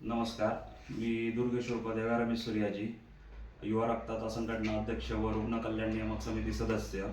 नमस्कार मी दुर्गेश्वर पदेवा रमेश सूर्याजी युवा रक्ताचा संघटना अध्यक्ष व रुग्ण कल्याण नियामक समिती सदस्य.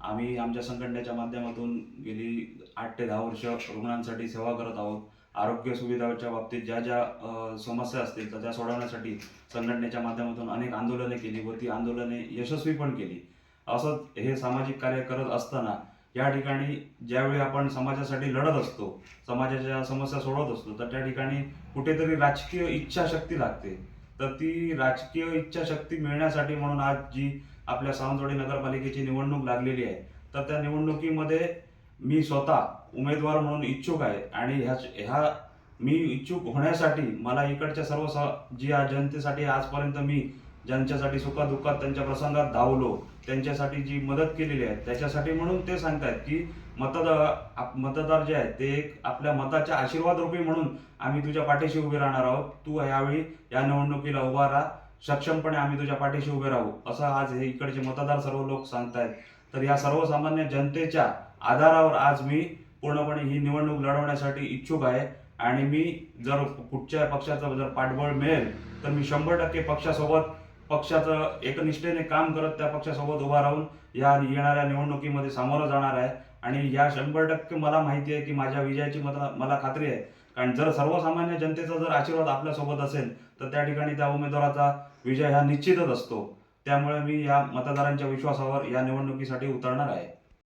आम्ही आमच्या संघटनेच्या माध्यमातून गेली आठ ते दहा वर्ष रुग्णांसाठी सेवा करत आहोत. आरोग्य सुविधाच्या बाबतीत ज्या ज्या समस्या असतील तर त्या सोडवण्यासाठी संघटनेच्या माध्यमातून अनेक आंदोलने केली व ती आंदोलने यशस्वी पण केली. असंच हे सामाजिक कार्य करत असताना या ठिकाणी ज्यावेळी आपण समाजासाठी लढत असतो समाजाच्या समस्या सोडवत असतो तर त्या ठिकाणी कुठेतरी राजकीय इच्छाशक्ती लागते. तर ती राजकीय इच्छाशक्ती मिळण्यासाठी म्हणून आज जी आपल्या सावंतवाडी नगरपालिकेची निवडणूक लागलेली आहे तर त्या निवडणुकीमध्ये मी स्वतः उमेदवार म्हणून इच्छुक आहे आणि ह्या ह्या मी इच्छुक होण्यासाठी मला इकडच्या सर्व स- जी या जनतेसाठी आजपर्यंत मी ज्यांच्यासाठी सुखादुःखात त्यांच्या प्रसंगात धावलो त्यांच्यासाठी जी मदत केलेली आहे त्याच्यासाठी म्हणून ते सांगतायत की मतदार आप- मतदार जे आहेत ते एक आपल्या मताच्या आशीर्वाद रूपी म्हणून आम्ही तुझ्या पाठीशी उभे राहणार आहोत. तू यावेळी या निवडणुकीला उभा राहा. सक्षमपणे आम्ही तुझ्या पाठीशी उभे राहू असं आज हे इकडचे मतदार सर्व लोक सांगतायत. तर या सर्वसामान्य जनतेच्या आधारावर आज मी पूर्णपणे ही निवडणूक लढवण्यासाठी इच्छुक आहे. आणि मी जर कुठच्या पक्षाचं जर पाठबळ मिळेल तर मी शंभर टक्के पक्षासोबत पक्षाचं एकनिष्ठेने काम करत त्या पक्षासोबत उभा राहून या येणाऱ्या निवडणुकीमध्ये सामोरं जाणार आहे. आणि या शंभर टक्के मला माहिती आहे की माझ्या विजयाची मला मला खात्री आहे. कारण जर सर्वसामान्य जनतेचा जर आशीर्वाद आपल्यासोबत असेल तर त्या ठिकाणी त्या उमेदवाराचा विजय हा निश्चितच असतो. त्यामुळे मी या मतदारांच्या विश्वासावर या निवडणुकीसाठी उतरणार आहे.